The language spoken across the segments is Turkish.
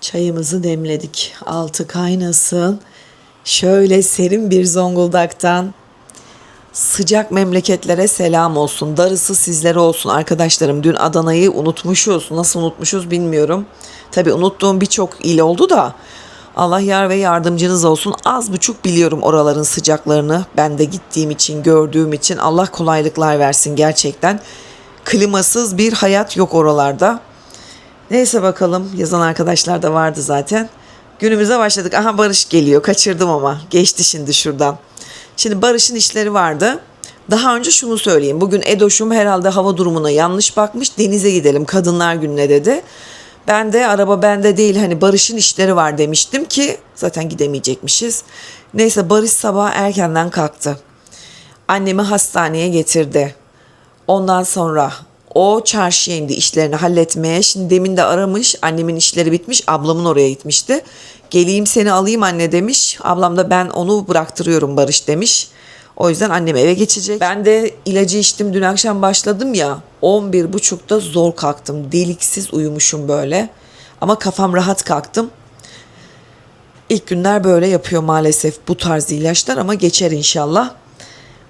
Çayımızı demledik. Altı kaynasın. Şöyle serin bir Zonguldak'tan sıcak memleketlere selam olsun. Darısı sizlere olsun arkadaşlarım. Dün Adana'yı unutmuşuz. Nasıl unutmuşuz bilmiyorum. Tabii unuttuğum birçok il oldu da Allah yar ve yardımcınız olsun. Az buçuk biliyorum oraların sıcaklarını. Ben de gittiğim için, gördüğüm için Allah kolaylıklar versin gerçekten. Klimasız bir hayat yok oralarda. Neyse bakalım yazan arkadaşlar da vardı zaten. Günümüze başladık. Aha Barış geliyor. Kaçırdım ama. Geçti şimdi şuradan. Şimdi Barış'ın işleri vardı. Daha önce şunu söyleyeyim. Bugün Edoş'um herhalde hava durumuna yanlış bakmış. Denize gidelim kadınlar gününe dedi. Ben de araba bende değil hani Barış'ın işleri var demiştim ki zaten gidemeyecekmişiz. Neyse Barış sabah erkenden kalktı. Annemi hastaneye getirdi. Ondan sonra o çarşıya indi işlerini halletmeye. Şimdi demin de aramış. Annemin işleri bitmiş. Ablamın oraya gitmişti. Geleyim seni alayım anne demiş. Ablam da ben onu bıraktırıyorum Barış demiş. O yüzden annem eve geçecek. Ben de ilacı içtim dün akşam başladım ya. 11.30'da zor kalktım. Deliksiz uyumuşum böyle. Ama kafam rahat kalktım. İlk günler böyle yapıyor maalesef bu tarz ilaçlar ama geçer inşallah.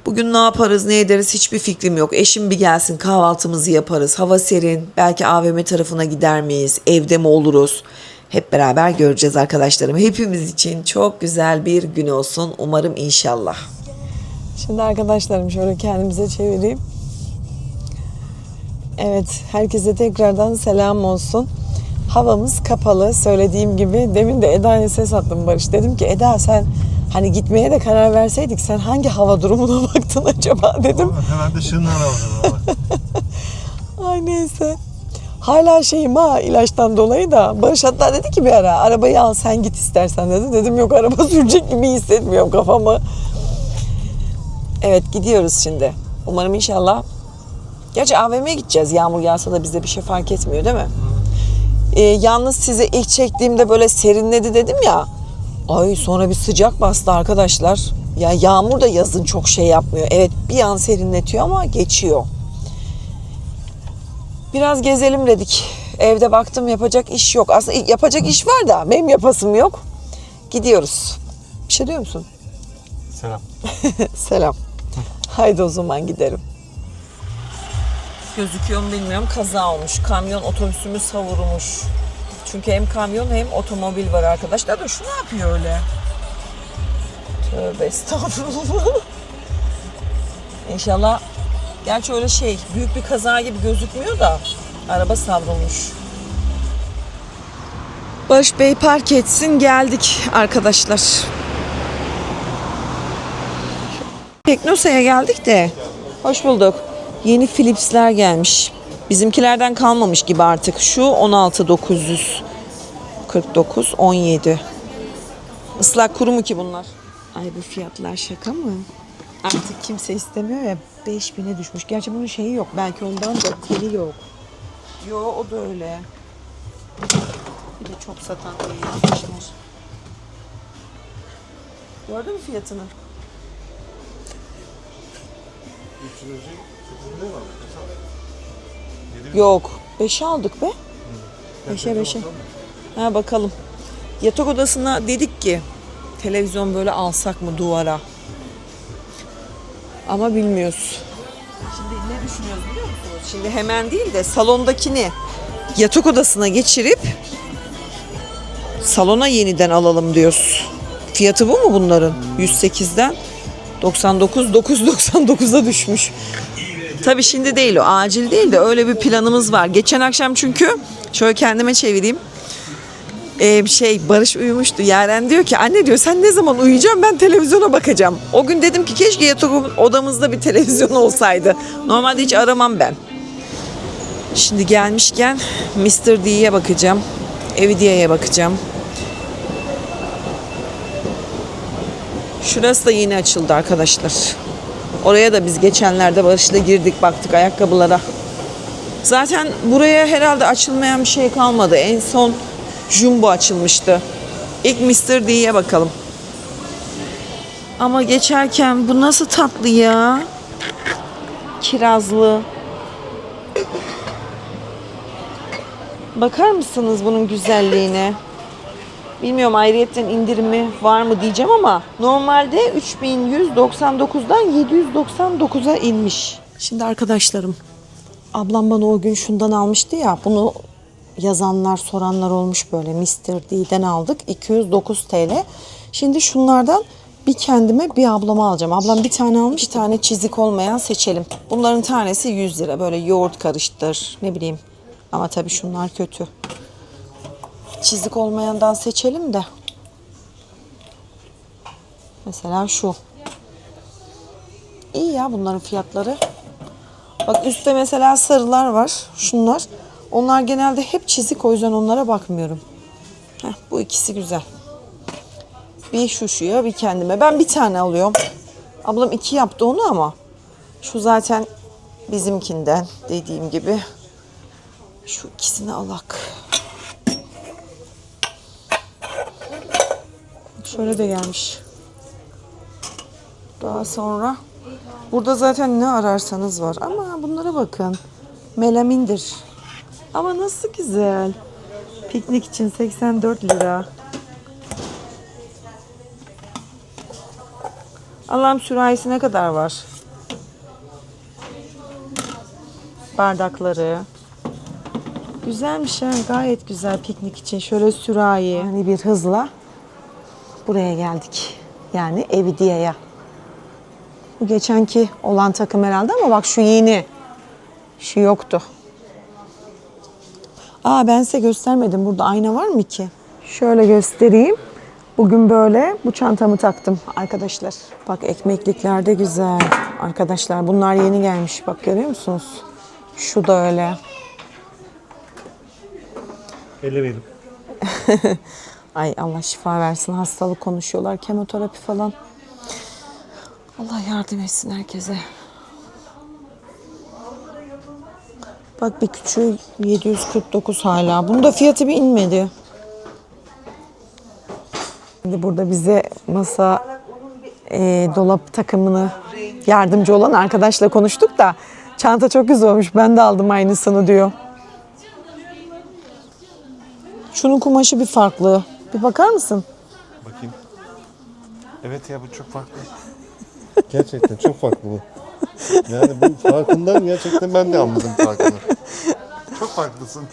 Bugün ne yaparız ne ederiz hiçbir fikrim yok. Eşim bir gelsin kahvaltımızı yaparız. Hava serin. Belki AVM tarafına gider miyiz? Evde mi oluruz? Hep beraber göreceğiz arkadaşlarım. Hepimiz için çok güzel bir gün olsun. Umarım inşallah. Şimdi arkadaşlarım şöyle kendimize çevireyim. Evet, herkese tekrardan selam olsun. Havamız kapalı. Söylediğim gibi demin de Eda'ya ses attım Barış. Dedim ki Eda sen hani gitmeye de karar verseydik sen hangi hava durumuna baktın acaba dedim. Herhalde şunlar aldım. Ay neyse. Hala şeyim ha ilaçtan dolayı da. Barış hatta dedi ki bir ara arabayı al sen git istersen dedi. Dedim yok araba sürecek gibi hissetmiyorum kafamı. Evet gidiyoruz şimdi. Umarım inşallah. Gerçi AVM'ye gideceğiz. Yağmur yağsa da bize bir şey fark etmiyor değil mi? Ee, yalnız size ilk çektiğimde böyle serinledi dedim ya. Ay sonra bir sıcak bastı arkadaşlar. Ya yağmur da yazın çok şey yapmıyor. Evet bir an serinletiyor ama geçiyor. Biraz gezelim dedik. Evde baktım yapacak iş yok. Aslında yapacak iş var da benim yapasım yok. Gidiyoruz. Bir şey diyor musun? Selam. Selam. Haydi o zaman gidelim. Gözüküyor mu bilmiyorum. Kaza olmuş. Kamyon otobüsümü savurmuş. Çünkü hem kamyon hem otomobil var arkadaşlar. Da şu ne yapıyor öyle? Tövbe estağfurullah. İnşallah Gerçi öyle şey büyük bir kaza gibi gözükmüyor da araba savrulmuş. Barış Bey park etsin geldik arkadaşlar. Teknosa'ya geldik de. Hoş bulduk. Yeni Philips'ler gelmiş. Bizimkilerden kalmamış gibi artık. Şu 16949 17. Islak kuru mu ki bunlar? Ay bu fiyatlar şaka mı? Artık kimse istemiyor ya 5000'e düşmüş. Gerçi bunun şeyi yok. Belki ondan da teli yok. Yo o da öyle. Bir de çok satan diye yazmışlar. Gördün mü fiyatını? Yok. 5'e aldık be. 5'e 5'e. Ha bakalım. Yatak odasına dedik ki televizyon böyle alsak mı duvara? Ama bilmiyoruz. Şimdi ne düşünüyoruz biliyor musunuz? Şimdi hemen değil de salondakini yatak odasına geçirip salona yeniden alalım diyoruz. Fiyatı bu mu bunların? 108'den 99 999'a düşmüş. Tabii şimdi değil o acil değil de öyle bir planımız var. Geçen akşam çünkü şöyle kendime çevireyim. Ee, şey Barış uyumuştu. Yaren diyor ki anne diyor sen ne zaman uyuyacaksın ben televizyona bakacağım. O gün dedim ki keşke yatak odamızda bir televizyon olsaydı. Normalde hiç aramam ben. Şimdi gelmişken Mr. D'ye bakacağım. Evidia'ya bakacağım. Şurası da yeni açıldı arkadaşlar. Oraya da biz geçenlerde Barış'la girdik baktık ayakkabılara. Zaten buraya herhalde açılmayan bir şey kalmadı. En son Jumbo açılmıştı. İlk Mr. D'ye bakalım. Ama geçerken bu nasıl tatlı ya? Kirazlı. Bakar mısınız bunun güzelliğine? Bilmiyorum ayrıyetten indirimi var mı diyeceğim ama normalde 3199'dan 799'a inmiş. Şimdi arkadaşlarım ablam bana o gün şundan almıştı ya bunu yazanlar soranlar olmuş böyle Mr. D'den aldık 209 TL. Şimdi şunlardan bir kendime bir ablama alacağım. Ablam bir tane almış bir tane çizik olmayan seçelim. Bunların tanesi 100 lira böyle yoğurt karıştır ne bileyim. Ama tabii şunlar kötü. Çizik olmayandan seçelim de. Mesela şu. İyi ya bunların fiyatları. Bak üstte mesela sarılar var. Şunlar. Onlar genelde hep çizik o yüzden onlara bakmıyorum. Heh, bu ikisi güzel. Bir şu şuya bir kendime. Ben bir tane alıyorum. Ablam iki yaptı onu ama. Şu zaten bizimkinden dediğim gibi. Şu ikisini alak. Şöyle de gelmiş. Daha sonra burada zaten ne ararsanız var. Ama bunlara bakın. Melamindir. Ama nasıl güzel. Piknik için 84 lira. Allah'ım sürahisi ne kadar var? Bardakları. Güzelmiş ha gayet güzel piknik için. Şöyle sürahi. Hani bir hızla buraya geldik. Yani Evidiye'ye. Bu geçenki olan takım herhalde ama bak şu yeni. Şu yoktu. Aa ben size göstermedim. Burada ayna var mı ki? Şöyle göstereyim. Bugün böyle bu çantamı taktım arkadaşlar. Bak ekmeklikler de güzel. Arkadaşlar bunlar yeni gelmiş. Bak görüyor musunuz? Şu da öyle. Elemeyelim. Ay Allah şifa versin. Hastalık konuşuyorlar. Kemoterapi falan. Allah yardım etsin herkese. Bak bir küçüğü 749 hala. Bunda fiyatı bir inmedi. Şimdi burada bize masa e, dolap takımını yardımcı olan arkadaşla konuştuk da çanta çok güzel olmuş. Ben de aldım aynısını diyor. Şunun kumaşı bir farklı. Bir bakar mısın? Bakayım. Evet ya bu çok farklı. Gerçekten çok farklı bu. Yani bu farkından gerçekten ben de anladım farkını. Çok farklısın.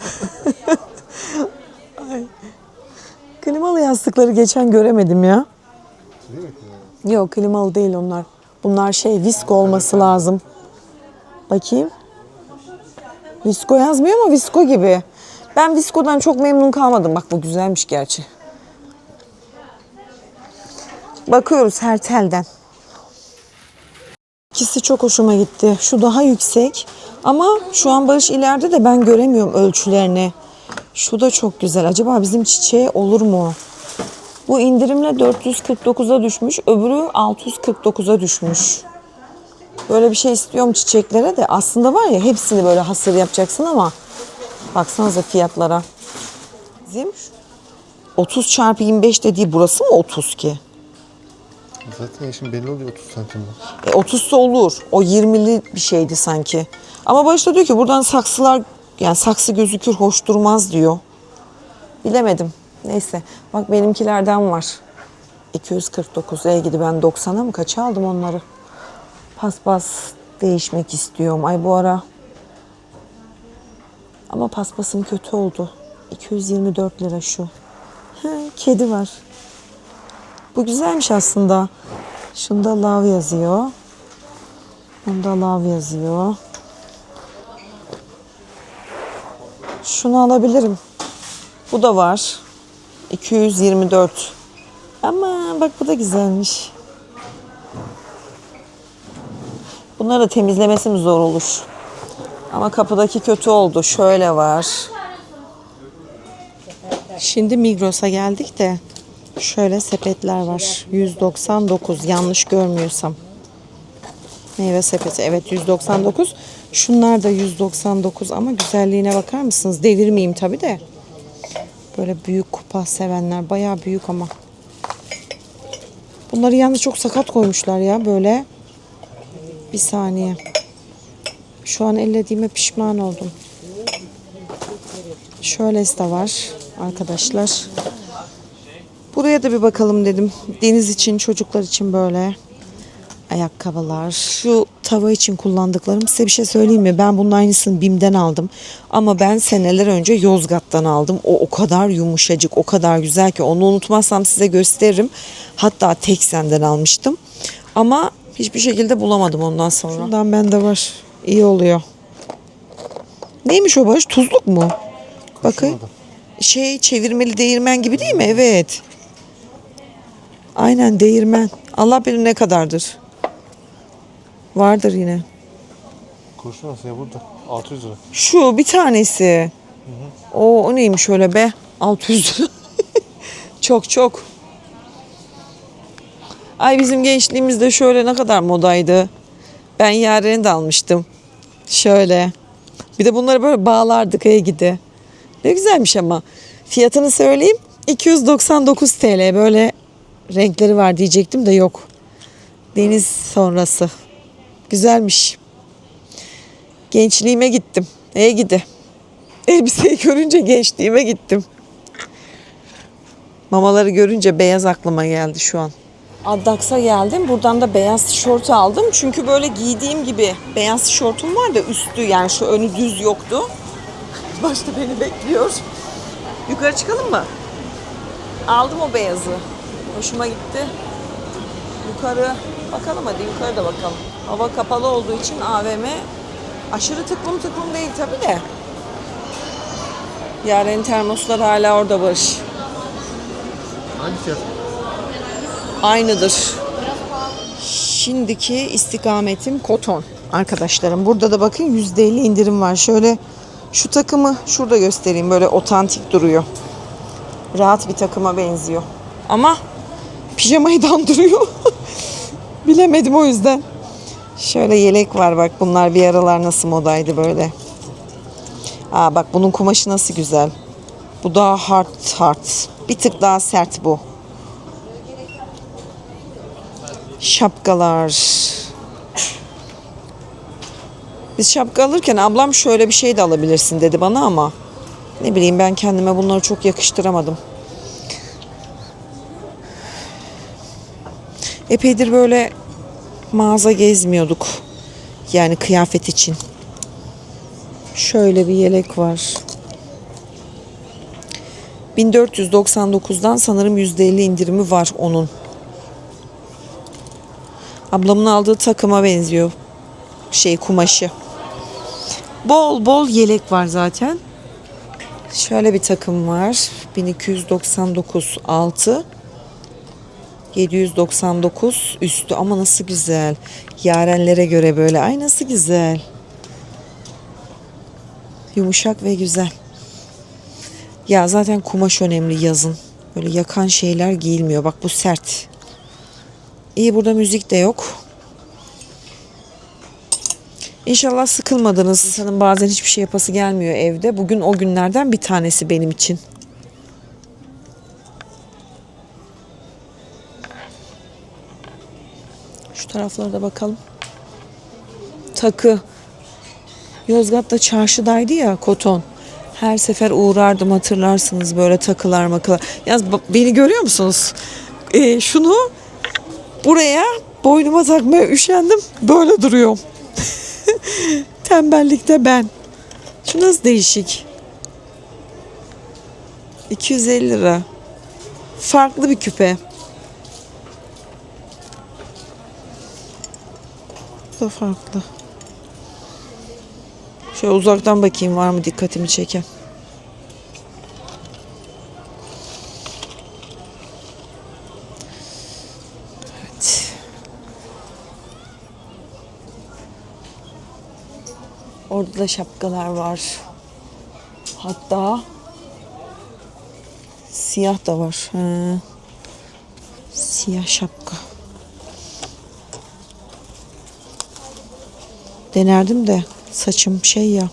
Klimalı yastıkları geçen göremedim ya. Değil mi? Yok klimalı değil onlar. Bunlar şey visko olması lazım. Bakayım. Visko yazmıyor ama visko gibi. Ben viskodan çok memnun kalmadım. Bak bu güzelmiş gerçi. Bakıyoruz her telden. İkisi çok hoşuma gitti. Şu daha yüksek. Ama şu an Barış ileride de ben göremiyorum ölçülerini. Şu da çok güzel. Acaba bizim çiçeğe olur mu? Bu indirimle 449'a düşmüş. Öbürü 649'a düşmüş. Böyle bir şey istiyorum çiçeklere de. Aslında var ya hepsini böyle hasır yapacaksın ama baksanıza fiyatlara. Bizim 30 çarpı 25 dediği burası mı 30 ki? Zaten yaşım belli oluyor 30 santimde. E, 30'sa olur. O 20'li bir şeydi sanki. Ama başta diyor ki buradan saksılar yani saksı gözükür hoş durmaz diyor. Bilemedim. Neyse. Bak benimkilerden var. 249 E gidi ben 90'a mı kaça aldım onları? Paspas değişmek istiyorum. Ay bu ara. Ama paspasım kötü oldu. 224 lira şu. Kedi var. Bu güzelmiş aslında. Şunda love yazıyor. Bunda love yazıyor. Şunu alabilirim. Bu da var. 224. Ama bak bu da güzelmiş. Bunları da temizlemesi mi zor olur? Ama kapıdaki kötü oldu. Şöyle var. Şimdi Migros'a geldik de şöyle sepetler var. 199 yanlış görmüyorsam. Meyve sepeti evet 199. Şunlar da 199 ama güzelliğine bakar mısınız? Devirmeyeyim tabi de. Böyle büyük kupa sevenler bayağı büyük ama. Bunları yalnız çok sakat koymuşlar ya böyle. Bir saniye. Şu an ellediğime pişman oldum. Şöylesi de var arkadaşlar. Buraya da bir bakalım dedim. Deniz için, çocuklar için böyle ayakkabılar. Şu tava için kullandıklarım size bir şey söyleyeyim mi? Ben bunun aynısını BİM'den aldım. Ama ben seneler önce Yozgat'tan aldım. O o kadar yumuşacık, o kadar güzel ki onu unutmazsam size gösteririm. Hatta Teksen'den almıştım. Ama hiçbir şekilde bulamadım ondan sonra. Şundan bende var. İyi oluyor. Neymiş o Barış? Tuzluk mu? Bakın. Şey çevirmeli değirmen gibi değil mi? Evet. Aynen değirmen. Allah bilir ne kadardır. Vardır yine. Kurşun nasıl ya burada? 600 lira. Şu bir tanesi. O, o neymiş öyle be? 600 lira. çok çok. Ay bizim gençliğimizde şöyle ne kadar modaydı. Ben yarını da almıştım. Şöyle. Bir de bunları böyle bağlardık aya gidi. Ne güzelmiş ama. Fiyatını söyleyeyim. 299 TL böyle renkleri var diyecektim de yok. Deniz sonrası. Güzelmiş. Gençliğime gittim. Neye gidi? Elbiseyi görünce gençliğime gittim. Mamaları görünce beyaz aklıma geldi şu an. Addax'a geldim. Buradan da beyaz tişört aldım. Çünkü böyle giydiğim gibi beyaz tişörtüm var da üstü yani şu önü düz yoktu. Başta beni bekliyor. Yukarı çıkalım mı? Aldım o beyazı. Hoşuma gitti. Yukarı bakalım hadi yukarı da bakalım. Hava kapalı olduğu için AVM aşırı tıklım tıklım değil tabii de. Yaren termoslar hala orada Barış. Hangi fiyat? Aynıdır. Şimdiki istikametim koton arkadaşlarım. Burada da bakın %50 indirim var. Şöyle şu takımı şurada göstereyim. Böyle otantik duruyor. Rahat bir takıma benziyor. Ama pijamayı dandırıyor. Bilemedim o yüzden. Şöyle yelek var bak. Bunlar bir aralar nasıl modaydı böyle. Aa bak bunun kumaşı nasıl güzel. Bu daha hard hard. Bir tık daha sert bu. Şapkalar. Biz şapka alırken ablam şöyle bir şey de alabilirsin dedi bana ama ne bileyim ben kendime bunları çok yakıştıramadım. Epeydir böyle mağaza gezmiyorduk. Yani kıyafet için. Şöyle bir yelek var. 1499'dan sanırım %50 indirimi var onun. Ablamın aldığı takıma benziyor. Şey kumaşı. Bol bol yelek var zaten. Şöyle bir takım var. 1299 altı. 799 üstü ama nasıl güzel. Yarenlere göre böyle. Ay nasıl güzel. Yumuşak ve güzel. Ya zaten kumaş önemli yazın. Böyle yakan şeyler giyilmiyor. Bak bu sert. İyi burada müzik de yok. İnşallah sıkılmadınız. İnsanın bazen hiçbir şey yapası gelmiyor evde. Bugün o günlerden bir tanesi benim için. Taraflara da bakalım. Takı. Yozgat'ta çarşıdaydı ya koton. Her sefer uğrardım hatırlarsınız böyle takılar makılar. Yalnız beni görüyor musunuz? Ee, şunu buraya boynuma takmaya üşendim. Böyle duruyorum. Tembellikte ben. Şu nasıl değişik. 250 lira. Farklı bir küpe. Da farklı. Şöyle uzaktan bakayım var mı dikkatimi çeken. Evet. Orada da şapkalar var. Hatta siyah da var. Ha. Siyah şapka. Denerdim de saçım şey ya.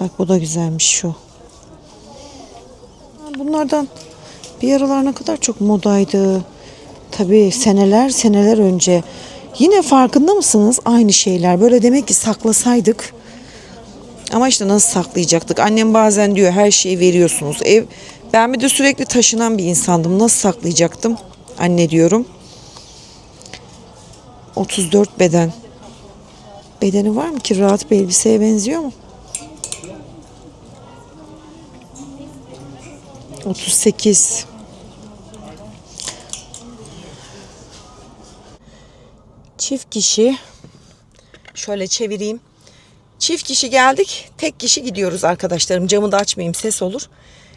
Bak bu da güzelmiş şu. Bunlardan bir aralar ne kadar çok modaydı. Tabii seneler seneler önce. Yine farkında mısınız? Aynı şeyler. Böyle demek ki saklasaydık Ama işte nasıl saklayacaktık? Annem bazen diyor her şeyi veriyorsunuz. Ev ben bir de sürekli taşınan bir insandım. Nasıl saklayacaktım? Anne diyorum. 34 beden. Bedeni var mı ki rahat bir elbiseye benziyor mu? 38. Çift kişi. Şöyle çevireyim. Çift kişi geldik. Tek kişi gidiyoruz arkadaşlarım. Camı da açmayayım ses olur.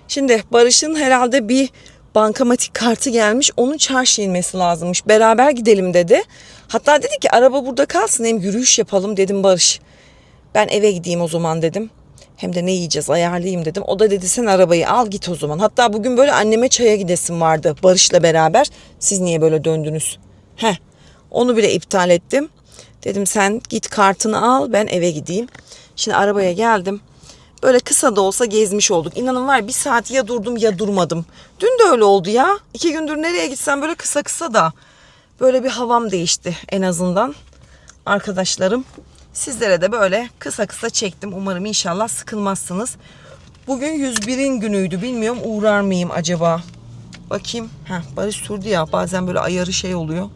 Şimdi Barış'ın herhalde bir bankamatik kartı gelmiş. Onun çarşı inmesi lazımmış. Beraber gidelim dedi. Hatta dedi ki araba burada kalsın hem yürüyüş yapalım dedim Barış. Ben eve gideyim o zaman dedim. Hem de ne yiyeceğiz ayarlayayım dedim. O da dedi sen arabayı al git o zaman. Hatta bugün böyle anneme çaya gidesim vardı Barış'la beraber. Siz niye böyle döndünüz? Heh onu bile iptal ettim. Dedim sen git kartını al ben eve gideyim. Şimdi arabaya geldim. Böyle kısa da olsa gezmiş olduk. İnanın var bir saat ya durdum ya durmadım. Dün de öyle oldu ya. İki gündür nereye gitsem böyle kısa kısa da. Böyle bir havam değişti en azından. Arkadaşlarım sizlere de böyle kısa kısa çektim. Umarım inşallah sıkılmazsınız. Bugün 101'in günüydü. Bilmiyorum uğrar mıyım acaba? Bakayım. Heh, Barış sürdü ya. Bazen böyle ayarı şey oluyor.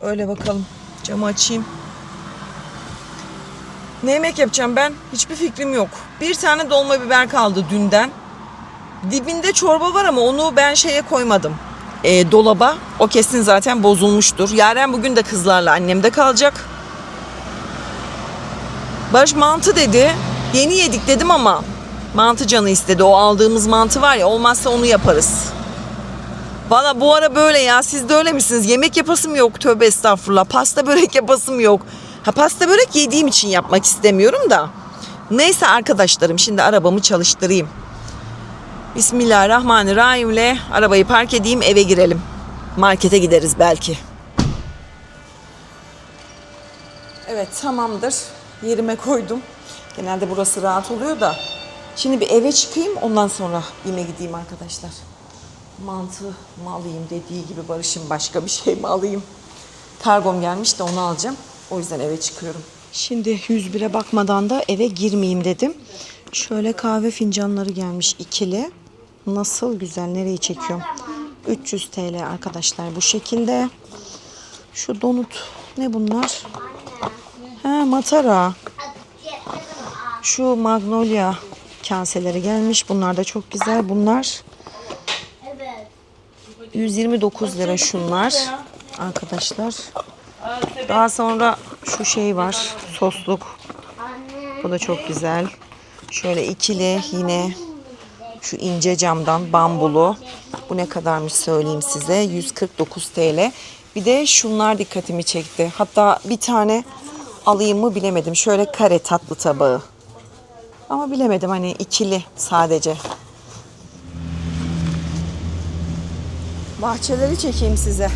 Öyle bakalım. Camı açayım. Ne yemek yapacağım ben? Hiçbir fikrim yok. Bir tane dolma biber kaldı dünden. Dibinde çorba var ama onu ben şeye koymadım. E, dolaba. O kesin zaten bozulmuştur. Yaren bugün de kızlarla annemde kalacak. Barış mantı dedi. Yeni yedik dedim ama mantı canı istedi. O aldığımız mantı var ya olmazsa onu yaparız. Valla bu ara böyle ya siz de öyle misiniz? Yemek yapasım yok tövbe estağfurullah. Pasta börek yapasım yok. Ha pasta börek yediğim için yapmak istemiyorum da. Neyse arkadaşlarım şimdi arabamı çalıştırayım. Bismillahirrahmanirrahim ile arabayı park edeyim eve girelim. Markete gideriz belki. Evet tamamdır. Yerime koydum. Genelde burası rahat oluyor da. Şimdi bir eve çıkayım ondan sonra yine gideyim arkadaşlar. Mantı mı alayım dediği gibi Barış'ın başka bir şey mi alayım? Kargom gelmiş de onu alacağım. O yüzden eve çıkıyorum. Şimdi 101'e bakmadan da eve girmeyeyim dedim. Şöyle kahve fincanları gelmiş ikili. Nasıl güzel nereye çekiyorum? 300 TL arkadaşlar bu şekilde. Şu donut ne bunlar? Ha matara. Şu magnolia kaseleri gelmiş. Bunlar da çok güzel. Bunlar 129 lira şunlar arkadaşlar. Daha sonra şu şey var. Sosluk. Bu da çok güzel. Şöyle ikili yine şu ince camdan bambulu. Bu ne kadarmış söyleyeyim size. 149 TL. Bir de şunlar dikkatimi çekti. Hatta bir tane alayım mı bilemedim. Şöyle kare tatlı tabağı. Ama bilemedim hani ikili sadece. Bahçeleri çekeyim size.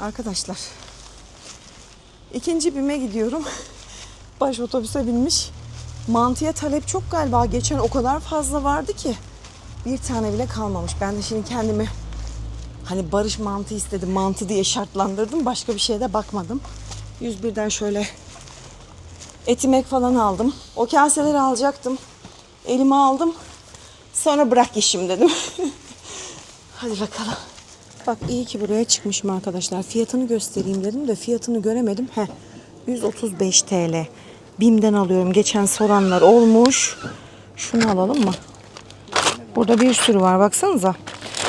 Arkadaşlar. İkinci bime gidiyorum. Baş otobüse binmiş. Mantıya talep çok galiba. Geçen o kadar fazla vardı ki. Bir tane bile kalmamış. Ben de şimdi kendimi hani barış mantı istedim. Mantı diye şartlandırdım. Başka bir şeye de bakmadım. 101'den şöyle etimek falan aldım. O kaseleri alacaktım. Elime aldım. Sonra bırak işim dedim. Hadi bakalım. Bak iyi ki buraya çıkmışım arkadaşlar. Fiyatını göstereyim dedim de fiyatını göremedim. Heh, 135 TL. Bim'den alıyorum. Geçen soranlar olmuş. Şunu alalım mı? Burada bir sürü var baksanıza.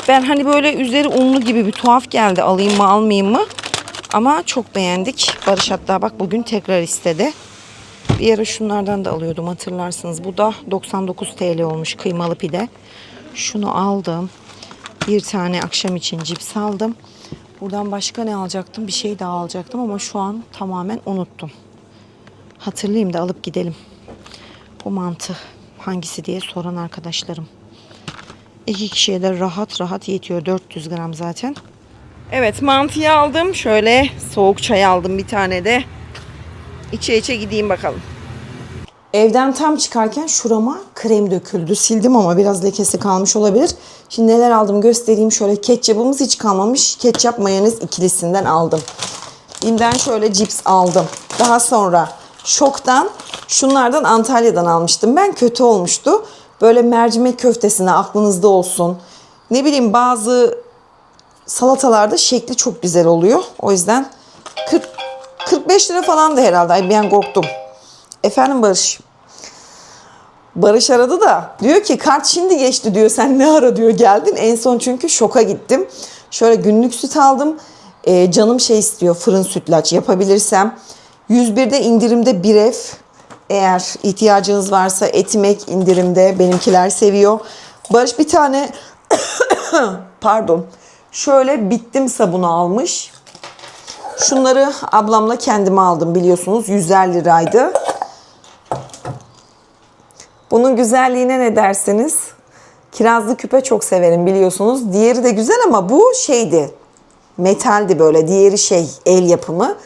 Ben hani böyle üzeri unlu gibi bir tuhaf geldi. Alayım mı almayayım mı? Ama çok beğendik. Barış hatta bak bugün tekrar istedi. Bir ara şunlardan da alıyordum hatırlarsınız. Bu da 99 TL olmuş kıymalı pide. Şunu aldım. Bir tane akşam için cips aldım. Buradan başka ne alacaktım? Bir şey daha alacaktım ama şu an tamamen unuttum. Hatırlayayım da alıp gidelim. Bu mantı hangisi diye soran arkadaşlarım. İki kişiye de rahat rahat yetiyor. 400 gram zaten. Evet mantıyı aldım. Şöyle soğuk çay aldım bir tane de. İçe içe gideyim bakalım. Evden tam çıkarken şurama krem döküldü. Sildim ama biraz lekesi kalmış olabilir. Şimdi neler aldım göstereyim. Şöyle ketçapımız hiç kalmamış. Ketçap mayonez ikilisinden aldım. Bim'den şöyle cips aldım. Daha sonra şoktan şunlardan Antalya'dan almıştım. Ben kötü olmuştu. Böyle mercimek köftesine aklınızda olsun. Ne bileyim bazı salatalarda şekli çok güzel oluyor. O yüzden 40 45 lira falan da herhalde. Ay ben korktum. Efendim Barış. Barış aradı da diyor ki kart şimdi geçti diyor. Sen ne ara diyor geldin. En son çünkü şoka gittim. Şöyle günlük süt aldım. Ee, canım şey istiyor fırın sütlaç yapabilirsem. 101'de indirimde bir ev. Eğer ihtiyacınız varsa etimek indirimde benimkiler seviyor. Barış bir tane pardon şöyle bittim sabunu almış. Şunları ablamla kendime aldım biliyorsunuz 100'er liraydı. Bunun güzelliğine ne dersiniz? Kirazlı küpe çok severim biliyorsunuz. Diğeri de güzel ama bu şeydi. Metaldi böyle. Diğeri şey el yapımı.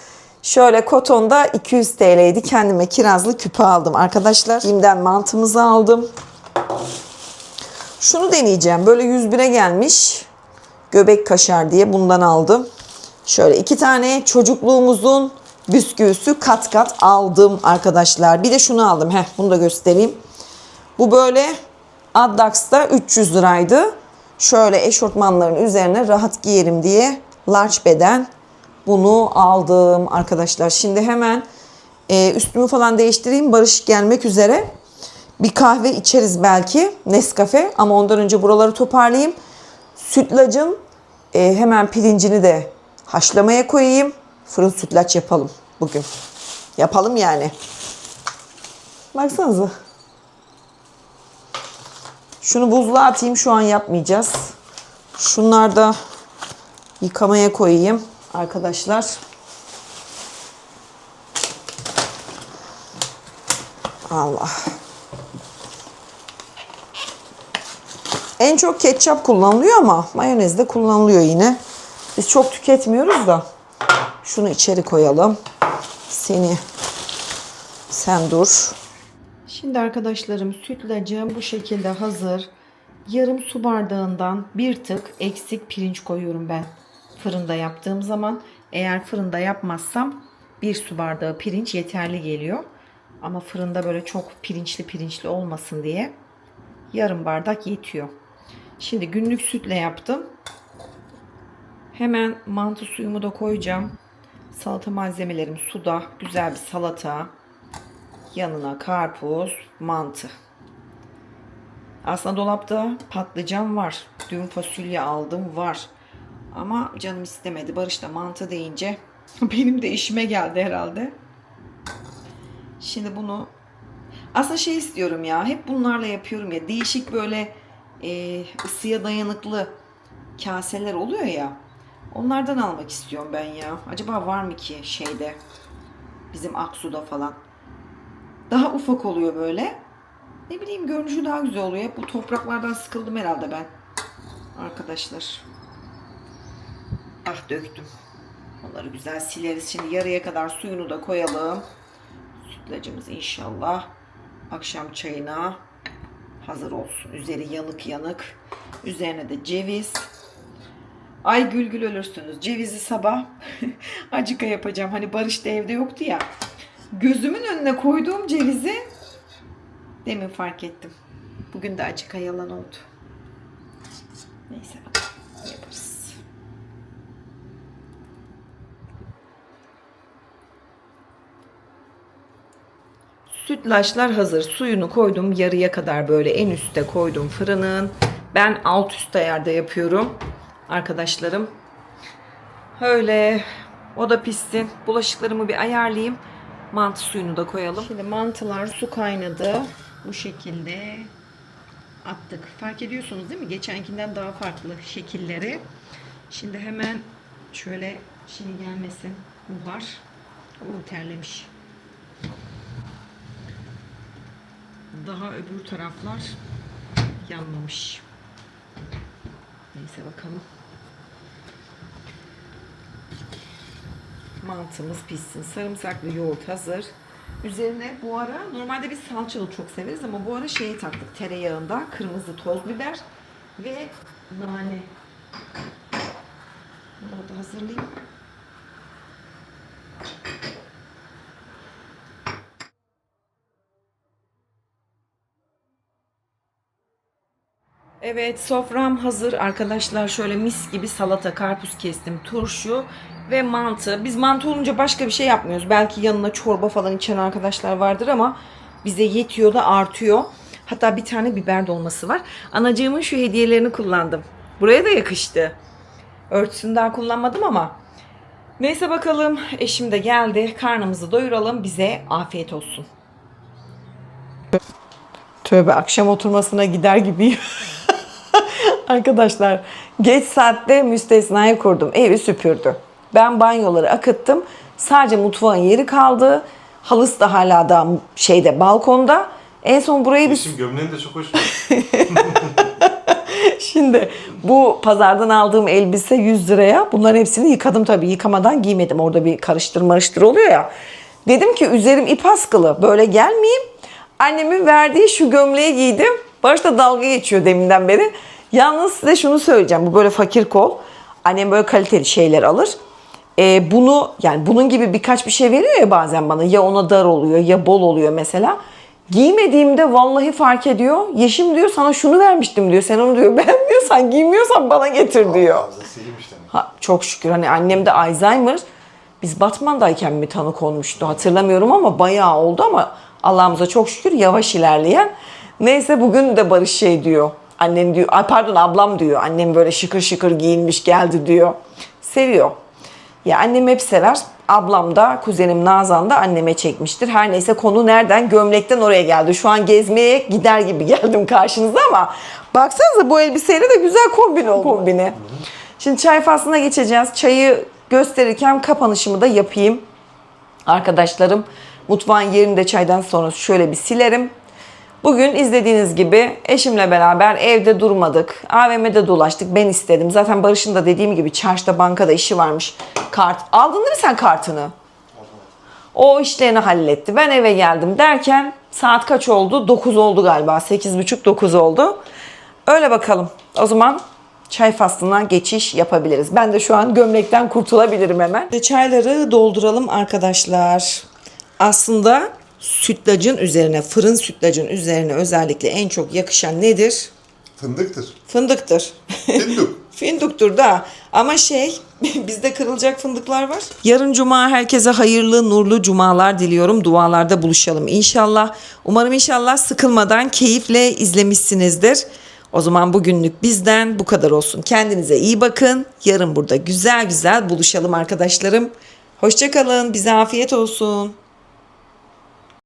Şöyle kotonda 200 TL'ydi. Kendime kirazlı küpe aldım. Arkadaşlar Kimden mantımızı aldım. Şunu deneyeceğim. Böyle 101'e gelmiş. Göbek kaşar diye bundan aldım. Şöyle iki tane çocukluğumuzun bisküvisi kat kat aldım arkadaşlar. Bir de şunu aldım. Heh, bunu da göstereyim. Bu böyle Addax'ta 300 liraydı. Şöyle eşortmanların üzerine rahat giyerim diye large beden bunu aldım arkadaşlar. Şimdi hemen e, üstümü falan değiştireyim. Barış gelmek üzere. Bir kahve içeriz belki Nescafe ama ondan önce buraları toparlayayım. Sütlacın e, hemen pirincini de haşlamaya koyayım. Fırın sütlaç yapalım bugün. Yapalım yani. Baksanıza. Şunu buzluğa atayım. Şu an yapmayacağız. Şunlar da yıkamaya koyayım arkadaşlar. Allah. En çok ketçap kullanılıyor ama mayonez de kullanılıyor yine. Biz çok tüketmiyoruz da. Şunu içeri koyalım. Seni sen dur. Şimdi arkadaşlarım sütlacım bu şekilde hazır. Yarım su bardağından bir tık eksik pirinç koyuyorum ben fırında yaptığım zaman. Eğer fırında yapmazsam bir su bardağı pirinç yeterli geliyor. Ama fırında böyle çok pirinçli pirinçli olmasın diye yarım bardak yetiyor. Şimdi günlük sütle yaptım. Hemen mantı suyumu da koyacağım. Salata malzemelerim suda. Güzel bir salata. Yanına karpuz, mantı. Aslında dolapta patlıcan var. Dün fasulye aldım var. Ama canım istemedi. Barış da mantı deyince benim de işime geldi herhalde. Şimdi bunu aslında şey istiyorum ya. Hep bunlarla yapıyorum ya. Değişik böyle e, ısıya dayanıklı kaseler oluyor ya. Onlardan almak istiyorum ben ya. Acaba var mı ki şeyde bizim Aksu'da falan. Daha ufak oluyor böyle. Ne bileyim görünüşü daha güzel oluyor. Hep bu topraklardan sıkıldım herhalde ben. Arkadaşlar. Ah döktüm. Onları güzel sileriz. Şimdi yarıya kadar suyunu da koyalım. Sütlacımız inşallah akşam çayına hazır olsun. Üzeri yanık yanık. Üzerine de ceviz. Ay gül gül ölürsünüz. Cevizi sabah acıka yapacağım. Hani Barış da evde yoktu ya. Gözümün önüne koyduğum cevizi demin fark ettim. Bugün de acıka yalan oldu. Neyse bakalım yaparız. Sütlaçlar hazır. Suyunu koydum yarıya kadar böyle en üstte koydum fırının. Ben alt üst ayarda yapıyorum arkadaşlarım. Öyle o da pişsin. Bulaşıklarımı bir ayarlayayım. Mantı suyunu da koyalım. Şimdi mantılar su kaynadı. Bu şekilde attık. Fark ediyorsunuz değil mi? Geçenkinden daha farklı şekilleri. Şimdi hemen şöyle şey gelmesin. Buhar. O terlemiş. Daha öbür taraflar yanmamış. Neyse bakalım. Mantımız pişsin. Sarımsaklı yoğurt hazır. Üzerine bu ara normalde biz salçalı çok severiz ama bu ara şeyi taktık tereyağında kırmızı toz biber ve nane. Bunları da hazırlayayım. Evet sofram hazır arkadaşlar şöyle mis gibi salata karpuz kestim turşu ve mantı. Biz mantı olunca başka bir şey yapmıyoruz. Belki yanına çorba falan içen arkadaşlar vardır ama bize yetiyor da artıyor. Hatta bir tane biber dolması var. Anacığımın şu hediyelerini kullandım. Buraya da yakıştı. Örtüsünü daha kullanmadım ama. Neyse bakalım eşim de geldi. Karnımızı doyuralım. Bize afiyet olsun. Tövbe akşam oturmasına gider gibiyim. Arkadaşlar geç saatte müstesnayı kurdum. Evi süpürdü. Ben banyoları akıttım. Sadece mutfağın yeri kaldı. Halısı da hala da şeyde balkonda. En son burayı bir Şimdi gömleğin de çok hoş. Şimdi bu pazardan aldığım elbise 100 liraya. Bunların hepsini yıkadım tabii. Yıkamadan giymedim. Orada bir karıştır marıştır oluyor ya. Dedim ki üzerim ip askılı. Böyle gelmeyeyim. Annemin verdiği şu gömleği giydim. Barış da dalga geçiyor deminden beri. Yalnız size şunu söyleyeceğim. Bu böyle fakir kol. Annem böyle kaliteli şeyler alır. Ee, bunu yani bunun gibi birkaç bir şey veriyor ya bazen bana. Ya ona dar oluyor ya bol oluyor mesela. Giymediğimde vallahi fark ediyor. Yeşim diyor sana şunu vermiştim diyor. Sen onu diyor beğenmiyorsan giymiyorsan bana getir diyor. Ha, çok şükür hani annem de Alzheimer. Biz Batman'dayken mi tanık olmuştu hatırlamıyorum ama bayağı oldu ama Allah'ımıza çok şükür yavaş ilerleyen. Neyse bugün de Barış şey diyor. Annem diyor, ay pardon ablam diyor. Annem böyle şıkır şıkır giyinmiş geldi diyor. Seviyor. Ya annem hep sever. Ablam da kuzenim Nazan da anneme çekmiştir. Her neyse konu nereden? Gömlekten oraya geldi. Şu an gezmeye gider gibi geldim karşınıza ama baksanıza bu elbiseyle de güzel kombin oldu. Kombini. Şimdi çay faslına geçeceğiz. Çayı gösterirken kapanışımı da yapayım. Arkadaşlarım mutfağın yerini de çaydan sonra şöyle bir silerim. Bugün izlediğiniz gibi eşimle beraber evde durmadık. AVM'de dolaştık. Ben istedim. Zaten Barış'ın da dediğim gibi çarşıda bankada işi varmış. Kart. Aldın değil mi sen kartını? O işlerini halletti. Ben eve geldim derken saat kaç oldu? 9 oldu galiba. 8.30-9 oldu. Öyle bakalım. O zaman çay faslına geçiş yapabiliriz. Ben de şu an gömlekten kurtulabilirim hemen. Çayları dolduralım arkadaşlar. Aslında sütlacın üzerine, fırın sütlacın üzerine özellikle en çok yakışan nedir? Fındıktır. Fındıktır. Fındık. Fındıktır da ama şey bizde kırılacak fındıklar var. Yarın cuma herkese hayırlı nurlu cumalar diliyorum. Dualarda buluşalım inşallah. Umarım inşallah sıkılmadan keyifle izlemişsinizdir. O zaman bugünlük bizden bu kadar olsun. Kendinize iyi bakın. Yarın burada güzel güzel buluşalım arkadaşlarım. Hoşçakalın. Bize afiyet olsun.